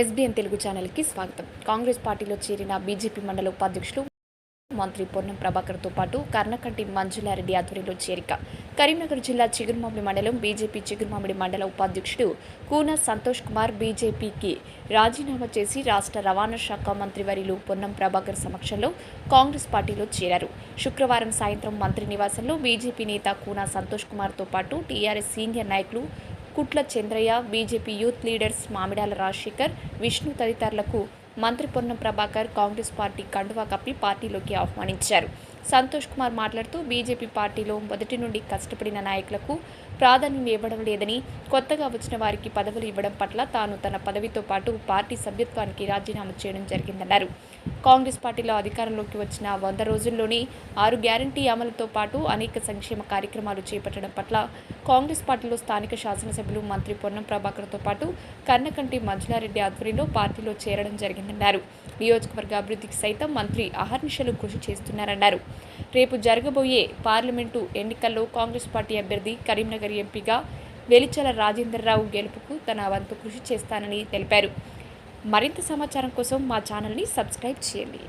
SBN Telugu ఛానల్కి స్వాగతం. కాంగ్రెస్ పార్టీలో చేరిన బీజేపీ మండల ఉపాధ్యక్షులు మంత్రి పొన్నం ప్రభాకర్తో పాటు కర్ణకంటి మంజులారెడ్డి ఆధ్వర్యంలో చేరిక. కరీంనగర్ జిల్లా చిగురుమామిడి మండలం బీజేపీ చిగురుమామిడి మండల ఉపాధ్యక్షుడు కూన సంతోష్ కుమార్ బీజేపీకి రాజీనామా చేసి రాష్ట్ర రవాణా శాఖ మంత్రి వర్యులు పొన్నం ప్రభాకర్ సమక్షంలో కాంగ్రెస్ పార్టీలో చేరారు. శుక్రవారం సాయంత్రం మంత్రి నివాసంలో బీజేపీ నేత కూన సంతోష్ కుమార్తో పాటు టీఆర్ఎస్ సీనియర్ నాయకులు Kutla Chandraiah BJP youth leaders Mamidala Rajasekhar Vishnu తదితరులకు మంత్రి పొన్నం ప్రభాకర్ కాంగ్రెస్ పార్టీ కండువా కప్పి పార్టీలోకి ఆహ్వానించారు. సంతోష్ కుమార్ మాట్లాడుతూ బీజేపీ పార్టీలో మొదటి నుండి కష్టపడిన నాయకులకు ప్రాధాన్యం ఇవ్వడం లేదని కొత్తగా వచ్చిన వారికి పదవులు ఇవ్వడం పట్ల తాను తన పదవితో పాటు పార్టీ సభ్యత్వానికి రాజీనామా చేయడం జరిగిందన్నారు. కాంగ్రెస్ పార్టీలో అధికారంలోకి వచ్చిన వంద రోజుల్లోనే ఆరు గ్యారంటీ అమలుతో పాటు అనేక సంక్షేమ కార్యక్రమాలు చేపట్టడం పట్ల కాంగ్రెస్ పార్టీలో స్థానిక శాసనసభ్యులు మంత్రి పొన్నం ప్రభాకర్తో పాటు కన్నకంటి మంజులారెడ్డి ఆధ్వర్యంలో పార్టీలో చేరడం జరిగిందన్నారు. నియోజకవర్గ అభివృద్ధికి సైతం మంత్రి అహర్నిశలు కృషి చేస్తున్నారన్నారు. రేపు జరగబోయే పార్లమెంటు ఎన్నికల్లో కాంగ్రెస్ పార్టీ అభ్యర్థి కరీంనగర్ ఎంపీగా వెలిచల రాజేంద్రరావు గెలుపుకు తన వంతు కృషి చేస్తానని తెలిపారు. మరింత సమాచారం కోసం మా ఛానల్ని సబ్స్క్రైబ్ చేయండి.